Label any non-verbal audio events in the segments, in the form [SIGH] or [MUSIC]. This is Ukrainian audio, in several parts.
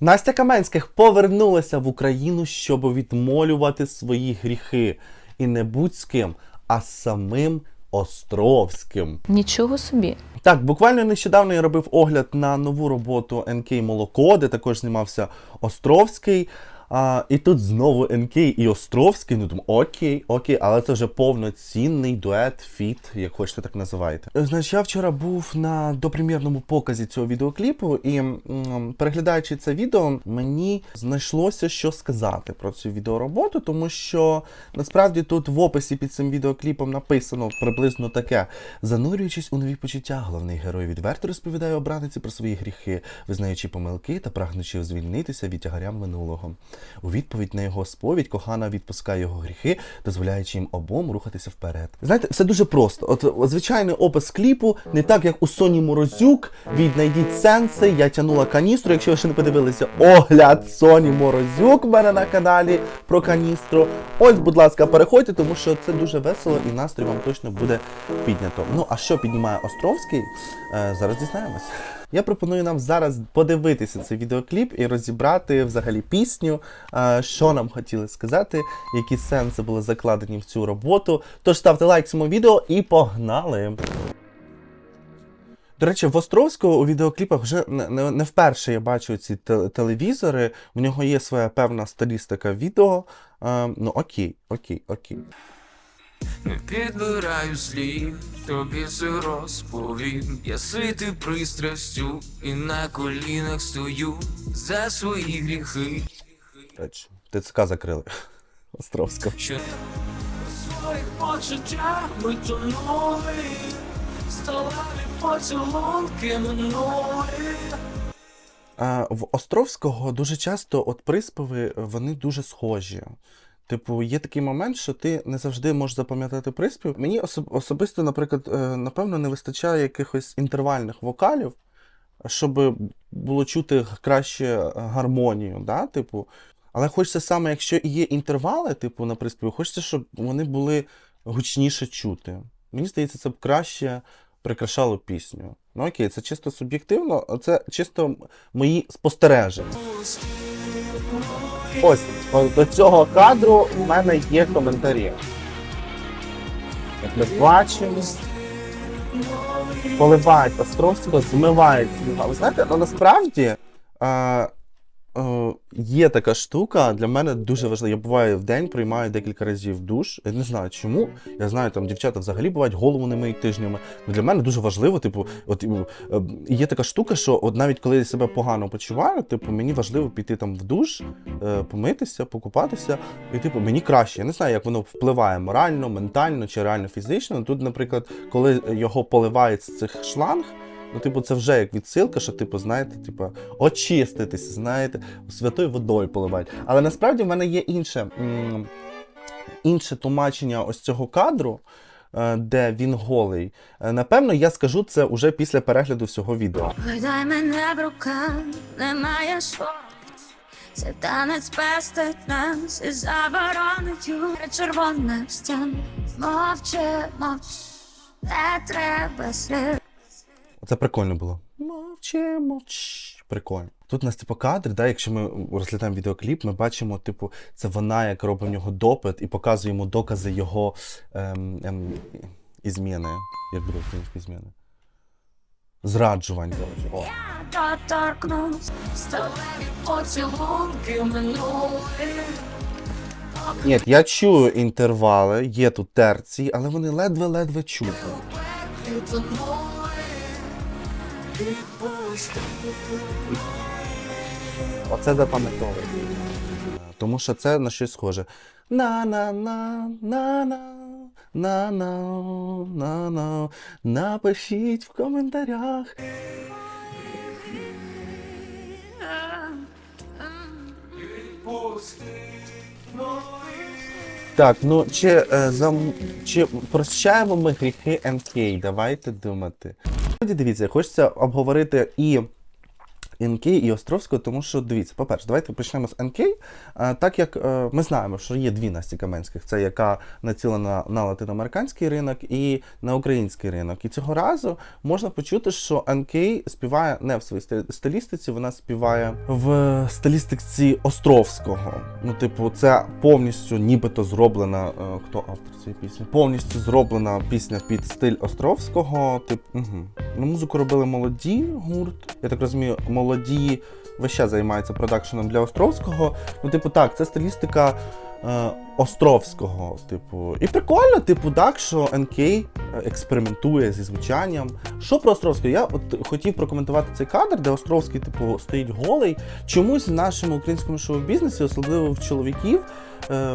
Настя Каменських повернулася в Україну, щоб відмолювати свої гріхи. І не будь з ким, а самим Островським. Нічого собі. Так, буквально нещодавно я робив огляд на нову роботу НК Молоко, де також знімався Островський. А, і тут знову НК і Островський. Ну думаю, окей, окей, але це вже повноцінний дует, фіт, як хочете так називайте. Е, Значить, я вчора був на допрем'єрному показі цього відеокліпу, і м, переглядаючи це відео, мені знайшлося що сказати про цю відеороботу, тому що насправді тут в описі під цим відеокліпом написано приблизно таке: занурюючись у нові почуття, головний герой відверто розповідає обраниці про свої гріхи, визнаючи помилки та прагнучи звільнитися від тягаря минулого. У відповідь на його сповідь кохана відпускає його гріхи, дозволяючи їм обом рухатися вперед. Знаєте, все дуже просто. От, звичайний опис кліпу, не так як у Соні Морозюк. Віднайдіть сенси. Я тягнула каністру. Якщо ви ще не подивилися, огляд Соні Морозюк в мене на каналі про каністру. Ось, будь ласка, переходьте, тому що це дуже весело і настрій вам точно буде піднято. Ну а що піднімає Островський? Е, зараз дізнаємось. Я пропоную нам зараз подивитися цей відеокліп і розібрати взагалі пісню, що нам хотіли сказати, які сенси були закладені в цю роботу. Тож ставте лайк цьому відео і погнали! До речі, в Островського у відеокліпах вже не, не вперше я бачу ці телевізори. В нього є своя певна стилістика відео. Е, ну окей, окей, окей. Не підбираю слів, тобі все розповім. Я ситий пристрастю і на колінах стою за свої гріхи. ТЦК закрили. [LAUGHS] Островського. Що у своїх почуттях ми тонули, сталеві поцілунки минули. А, в Островського дуже часто от приспіви вони дуже схожі. Типу, є такий момент, що ти не завжди можеш запам'ятати приспів. Мені особ- особисто, наприклад, е, напевно, не вистачає якихось інтервальних вокалів, щоб було чути краще гармонію. Да? Типу. Але хочеться саме, якщо і є інтервали, типу, на приспіві, хочеться, щоб вони були гучніше чути. Мені здається, це б краще прикрашало пісню. Ну окей, це чисто суб'єктивно, це чисто мої спостереження. Ось до цього кадру у мене є коментарі. Як ми бачимо, поливають Островського, змивають сніга. Ви знаєте, ну насправді є така штука, для мене дуже важлива. Я буваю в день, приймаю декілька разів душ. Я не знаю чому. Я знаю, там дівчата взагалі бувають голову не миють тижнями. Ну, Для мене дуже важливо, типу, от е, е, є така штука, що от навіть коли я себе погано почуваю, типу, мені важливо піти там в душ, е, помитися, покупатися, і типу мені краще. Я не знаю, як воно впливає морально, ментально чи реально фізично. Тут, наприклад, коли його поливають з цих шланг. Ну, типу, це вже як відсилка, що, типу, знаєте, типу, очиститися, знаєте, святою водою поливають. Але насправді в мене є інше, інше тлумачення ось цього кадру, е, де він голий. Е, Напевно, я скажу це уже після перегляду всього відео. Видай мене в руках, немає слов. Це танець пестить нас і заборонить червоних стін. Мовчи, мовч, не треба слів. Це прикольно було. Мовчи, мовч. Прикольно. Тут у нас, типу, кадр, да, якщо ми розглядаємо відеокліп, ми бачимо, типу, це вона, як робить в нього допит і показує йому докази його ем, ем, ізміни. Як буде української зміни? Зраджувань. коротше. Я доторкнусь, Сталеві поцілунки минули. Ні, я чую інтервали, є тут терції, але вони ледве-ледве тонули. Оце запам'ятовується. Тому що це на щось схоже. На-на-на, на-на, на-на, на-на. Напишіть в коментарях. Так, ну чи, е, зам... чи прощаємо ми гріхи НК? Давайте думати. Тоді дивіться, хочеться обговорити і НК і Островського, тому що дивіться, по-перше, давайте почнемо з НК. Так як е, ми знаємо, що є дві Насті Каменських, це яка націлена на латиноамериканський ринок і на український ринок. І цього разу можна почути, що НК співає не в своїй стилі- стилістиці, вона співає в стилістиці Островського. Ну, типу, це повністю нібито зроблена. е, Хто автор цієї пісні? Повністю зроблена пісня під стиль Островського. Тип, угу. Музику робили молоді гурт. Я так розумію, молоді весь час займаються продакшеном для Островського. Ну, типу, так, це стилістика е, Островського. Типу, і прикольно, типу, так, що НК е, експериментує зі звучанням. Що про Островського? Я от хотів прокоментувати цей кадр, де Островський, типу, стоїть голий. Чомусь в нашому українському шоу-бізнесі, особливо в чоловіків,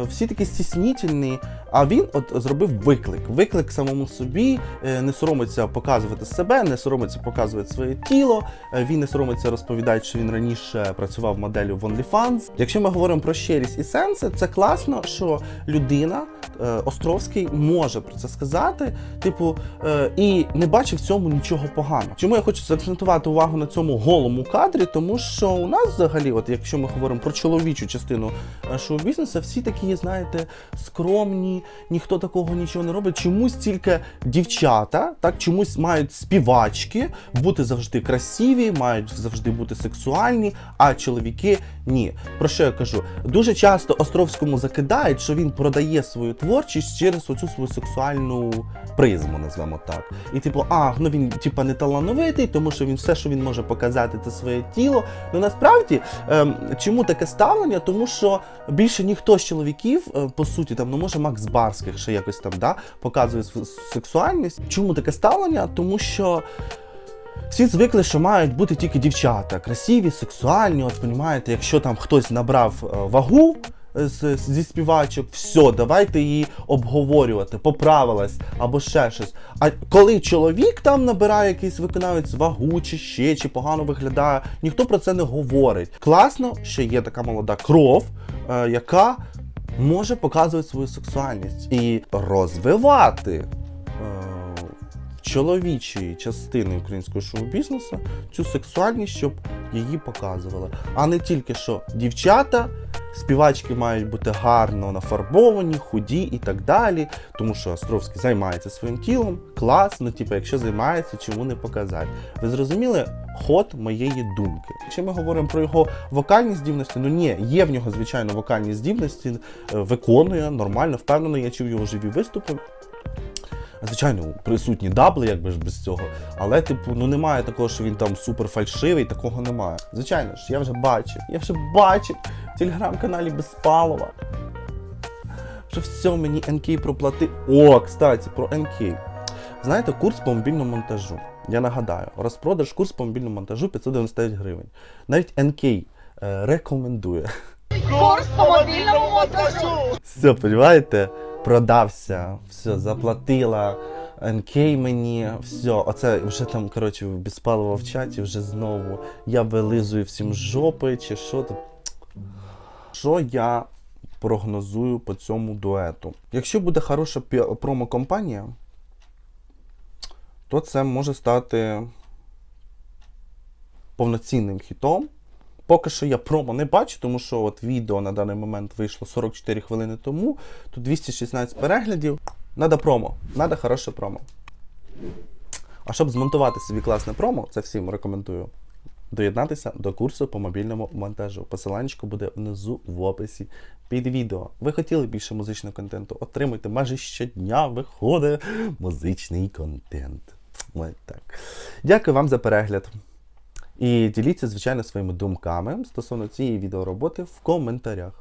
всі такі стіснітельні. А він от зробив виклик. Виклик самому собі, е, не соромиться показувати себе, не соромиться показувати своє тіло. е, Він не соромиться розповідати, що він раніше працював моделлю в OnlyFans. Якщо ми говоримо про щирість і сенси, це класно, що людина е, Островський може про це сказати, типу, е, і не бачив в цьому нічого поганого. Чому я хочу заакцентувати увагу на цьому голому кадрі? Тому що у нас взагалі, от якщо ми говоримо про чоловічу частину е, шоу-бізнесу, всі такі, знаєте, скромні, ніхто такого нічого не робить. Чомусь тільки дівчата, так чомусь мають співачки бути завжди красиві, мають завжди бути сексуальні, а чоловіки ні. Про що я кажу? Дуже часто Островському закидають, що він продає свою творчість через оцю свою сексуальну призму, назвемо так. І типу, а, ну він типа не талановитий, тому що він все, що він може показати, це своє тіло. Ну насправді, ем, чому таке ставлення? Тому що більше ніхто з чоловіків, е, по суті, там, ну може Макс Барських ще якось там да, показує сексуальність. Чому таке ставлення? Тому що. Всі звикли, що мають бути тільки дівчата, красиві, сексуальні. От понімаєте, якщо там хтось набрав е, вагу з- з- зі співачок, все, давайте її обговорювати, поправилась або ще щось. А коли чоловік там набирає якийсь виконавець вагу, чи ще, чи погано виглядає, ніхто про це не говорить. Класно, що є така молода кров, е, яка може показувати свою сексуальність і розвивати. е, чоловічої частини українського шоу-бізнесу цю сексуальність, щоб її показували. А не тільки що дівчата, співачки мають бути гарно нафарбовані, худі і так далі. Тому що Островський займається своїм тілом, клас, ну типу, якщо займається, чому не показати? Ви зрозуміли ход моєї думки? Якщо ми говоримо про його вокальні здібності, ну ні, є в нього, звичайно, вокальні здібності, е, виконує нормально, впевнено, я чув його живі виступи. Звичайно, присутні дабли, якби ж без цього. Але, типу, ну немає такого, що він там супер фальшивий, такого немає. Звичайно ж, я вже бачив, я вже бачив в телеграм-каналі Безпалова. Що все мені НК проплатив. О, кстати, про НК. Знаєте, курс по мобільному монтажу. Я нагадаю, розпродаж курс по мобільному монтажу 599 гривень. Навіть НК е, рекомендує. Курс по мобільному монтажу. Все, понимаєте? Продався, все, заплатила НК мені, все, оце вже там, коротше, безпалово в чаті, вже знову я вилизую всім жопи чи що то. Що я прогнозую по цьому дуету? Якщо буде хороша промо-компанія, то це може стати повноцінним хітом. Поки що я промо не бачу, тому що от відео на даний момент вийшло 44 хвилини тому, тут 216 переглядів. Надо промо, надо хороше промо. А щоб змонтувати собі класне промо, це всім рекомендую. Доєднатися до курсу по мобільному монтажу. Посиланчику буде внизу в описі під відео. Ви хотіли більше музичного контенту? Отримуйте майже щодня виходить музичний контент. Ось так. Дякую вам за перегляд. І діліться, звичайно, своїми думками стосовно цієї відеороботи в коментарях.